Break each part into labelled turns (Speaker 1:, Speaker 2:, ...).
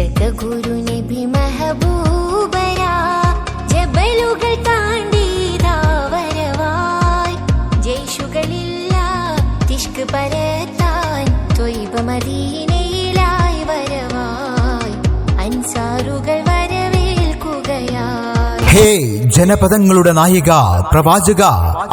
Speaker 1: ജഗഗുരു നബി മെഹബൂബരാ. ജബലുകൾ താണ്ടിതാ വരവായി ജയ്ഷുകളില്ല തിഷ്ക് പരത്താൻ ത്വയ്ബ മദീനയിലായി വരവായി. അൻസാറുകൾ
Speaker 2: ഹേ ജനപദങ്ങളുടെ നായിക പ്രവാചക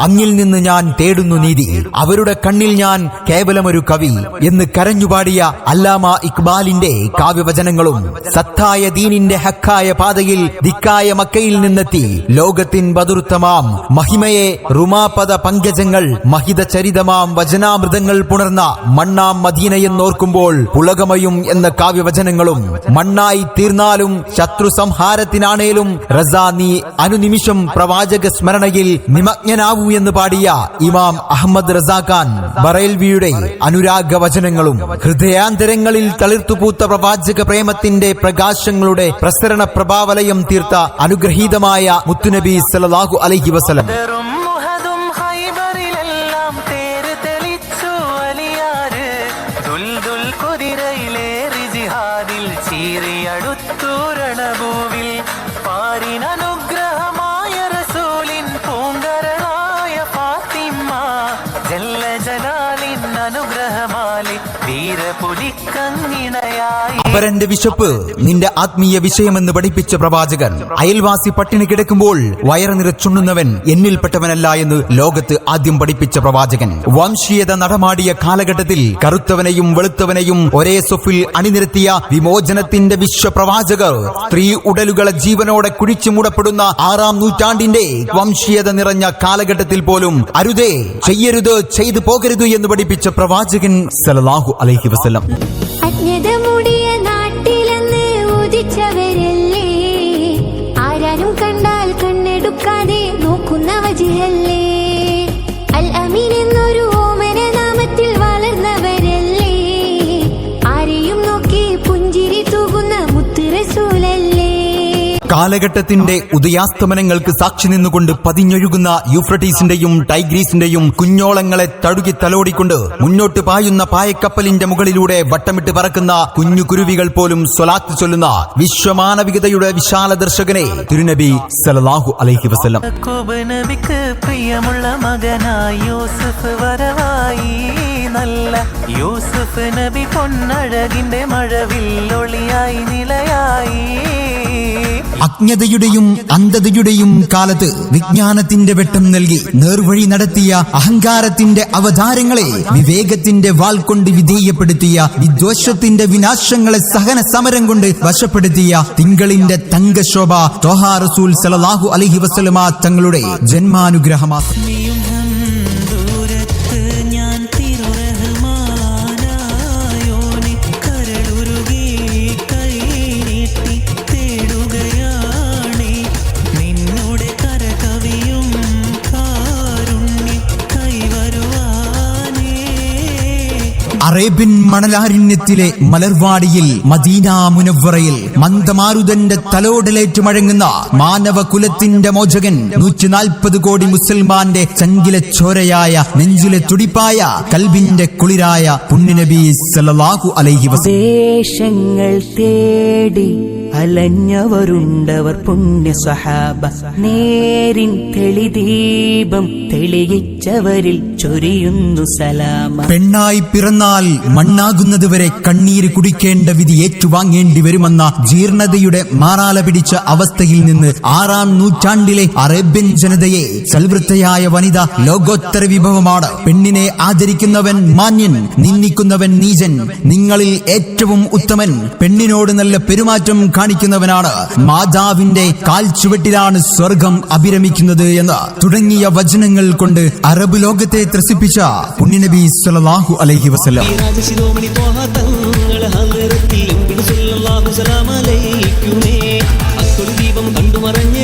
Speaker 2: അങ്ങിൽ നിന്ന് ഞാൻ തേടുന്നു നീതി. അവരുടെ കണ്ണിൽ ഞാൻ കേവലമൊരു കവി എന്ന് കരഞ്ഞുപാടിയ അല്ലാമ ഇക്ബാലിന്റെ കാവ്യവചനങ്ങളും സത്തായ ദീനിന്റെ ഹക്കായ പാതയിൽ ദിക്കായ മക്കയിൽ നിന്നെത്തി. ലോകത്തിൻ ബദുർത്തമാം മഹിമയെ റുമാപദ പങ്കജങ്ങൾ മഹിത ചരിതമാം വചനാമൃതങ്ങൾ പുണർന്ന മണ്ണാം മദീനയെന്നോർക്കുമ്പോൾ പുളകമയും എന്ന കാവ്യവചനങ്ങളും മണ്ണായി തീർന്നാലും ശത്രു സംഹാരത്തിനാണേലും റസാ നീ അനുനിമിഷം പ്രവാചക സ്മരണയിൽ നിമഗ്നനാവൂ എന്ന് പാടിയ ഇമാം അഹമ്മദ് റസാഖാൻ ബറേൽവിയുടെ അനുരാഗ വചനങ്ങളും ഹൃദയാന്തരങ്ങളിൽ തളിർത്തുപൂത്ത പ്രവാചക പ്രേമത്തിന്റെ പ്രകാശങ്ങളുടെ പ്രസരണ പ്രഭാവലയം തീർത്ത അനുഗ്രഹീതമായ മുത്തുനബി സലാഹു അലഹി വസല്ലം. അപരന്റെ വിശപ്പ് നിന്റെ ആത്മീയ വിഷയമെന്ന് പഠിപ്പിച്ച പ്രവാചകൻ. അയൽവാസി പട്ടിണി കിടക്കുമ്പോൾ വയറ് നിറച്ചുണ്ണുന്നവൻ എന്നിൽപ്പെട്ടവനല്ല എന്ന് ലോകത്ത് ആദ്യം പഠിപ്പിച്ച പ്രവാചകൻ. വംശീയത നടമാടിയ കാലഘട്ടത്തിൽ കറുത്തവനെയും വെളുത്തവനെയും ഒരേ സൊഫിൽ അണിനിരത്തിയ വിമോചനത്തിന്റെ വിശ്വപ്രവാചകർ സ്ത്രീ ഉടലുകളെ ജീവനോടെ കുഴിച്ചു മൂടപ്പെടുന്ന ആറാം നൂറ്റാണ്ടിന്റെ വംശീയത നിറഞ്ഞ കാലഘട്ടത്തിൽ പോലും അരുതേ ചെയ്യരുത് ചെയ്തു പോകരുത് എന്ന് പഠിപ്പിച്ച പ്രവാചകൻ സലാഹു അലൈഹി വസ്ലം
Speaker 1: അജ്ഞത മൂടിയ ഉദിച്ചവരല്ലേ
Speaker 2: കാലഘട്ടത്തിന്റെ ഉദയാസ്തമനങ്ങൾക്ക് സാക്ഷി നിന്നുകൊണ്ട് പതിഞ്ഞൊഴുകുന്ന യൂഫ്രട്ടീസിന്റെയും ടൈഗ്രീസിന്റെയും കുഞ്ഞോളങ്ങളെ തടുകി തലോടിക്കൊണ്ട് മുന്നോട്ട് പായുന്ന പായക്കപ്പലിന്റെ മുകളിലൂടെ വട്ടമിട്ട് പറക്കുന്ന കുഞ്ഞു കുരുവികൾ പോലും സ്വലാത്ത് ചൊല്ലുന്ന വിശ്വമാനവികതയുടെ വിശാല ദർശകനെ തിരുനബി സലാഹു അലൈഹി
Speaker 3: വസ്ലം പ്രിയമുള്ള മകനായി യൂസുഫ് വരവായി. നല്ല യൂസുഫ് നബി പൊന്നഴകിന്റെ മഴവിൽ ഒളിയായി നിലയായി.
Speaker 2: അജ്ഞതയുടെയും അന്ധതയുടെയും കാലത്ത് വിജ്ഞാനത്തിന്റെ വെട്ടം നൽകി നേർവഴി നടത്തിയ അഹങ്കാരത്തിന്റെ അവതാരങ്ങളെ വിവേകത്തിന്റെ വാൾ കൊണ്ട് വിധേയപ്പെടുത്തിയ വിദ്വേഷത്തിന്റെ വിനാശങ്ങളെ സഹന സമരം കൊണ്ട് വശപ്പെടുത്തിയ തിങ്കളിന്റെ തങ്കശോഭ തോഹാ റസൂൽ സലാഹു അലഹി വസലമാ തങ്ങളുടെ ജന്മാനുഗ്രഹമാ അറേബ്യൻ മണലാരണ്യത്തിലെ മലർവാടിയിൽ മദീന മുനവറയിൽ മന്ദമാരുതന്റെ തലോടലേറ്റ് മഴങ്ങുന്ന മാനവ കുലത്തിന്റെ മോചകൻ നൂറ്റി നാൽപ്പത് കോടി മുസൽമാന്റെ ചങ്കിലെ ചോരയായ നെഞ്ചിലെ തുടിപ്പായ കൽബിന്റെ കുളിരായ പുണ്യനബി സലാഹു അലൈഹി
Speaker 4: വസേഷങ്ങൾ തേടി അലഞ്ഞവരുണ്ടവർ പുണ്യ സഹാബ നേരിൻ തെളിദീപം തെളിയിച്ചവരിൽ ചൊരിയുന്നു സലാമ.
Speaker 2: പെണ്ണായി പിറന്നാൽ മണ്ണാകുന്നതുവരെ കണ്ണീര് കുടിക്കേണ്ട വിധി ഏറ്റുവാങ്ങേണ്ടി വരുമെന്ന ജീർണതയുടെ മാറാല പിടിച്ച അവസ്ഥയിൽ നിന്ന് ആറാം നൂറ്റാണ്ടിലെ അറേബ്യൻ ജനതയെ സൽവൃത്തയായ വനിത ലോകോത്തര വിഭവമാണ്. പെണ്ണിനെ ആദരിക്കുന്നവൻ മാന്യൻ നിന്ദിക്കുന്നവൻ നീചൻ നിങ്ങളിൽ ഏറ്റവും ഉത്തമൻ. പെണ്ണിനോട് നല്ല പെരുമാറ്റം കാണിക്കുന്നവനാണ് മാതാവിന്റെ കാൽ ചുവട്ടിലാണ് സ്വർഗം അഭിരമിക്കുന്നത് എന്ന് തുടങ്ങിയ വചനങ്ങൾ കൊണ്ട് അറബ് ലോകത്തെ ത്രസിപ്പിച്ച പുണ്യനബി സലാഹു അലഹി
Speaker 5: വസ്ലം ദീപം കണ്ടു മറഞ്ഞ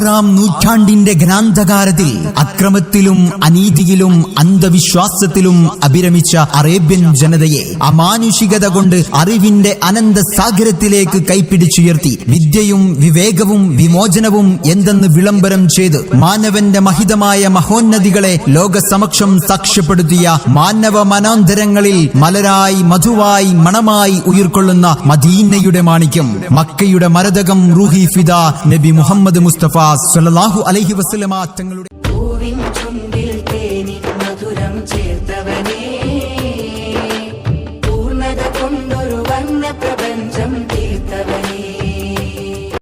Speaker 2: ആറാം നൂറ്റാണ്ടിന്റെ ഗ്രാന്ഥകാരത്തിൽ അക്രമത്തിലും അനീതിയിലും അന്ധവിശ്വാസത്തിലും അഭിരമിച്ച അറേബ്യൻ ജനതയെ അമാനുഷികത കൊണ്ട് അറിവിന്റെ അനന്ത സാഗരത്തിലേക്ക് കൈപ്പിടിച്ചുയർത്തി വിദ്യയും വിവേകവും വിമോചനവും എന്തെന്ന് വിളംബരം ചെയ്ത് മാനവന്റെ മഹിതമായ മഹോന്നതികളെ ലോകസമക്ഷം സാക്ഷ്യപ്പെടുത്തിയ മാനവ മനാന്തരങ്ങളിൽ മലരായി മധുവായി മണമായി ഉയർക്കൊള്ളുന്ന മദീനയുടെ മാണിക്യം മക്കയുടെ മരതകം റൂഹി ഫിദ നബി മുഹമ്മദ് മുസ്തഫ അലൈഹി വസല്ലമ തങ്ങളുടെ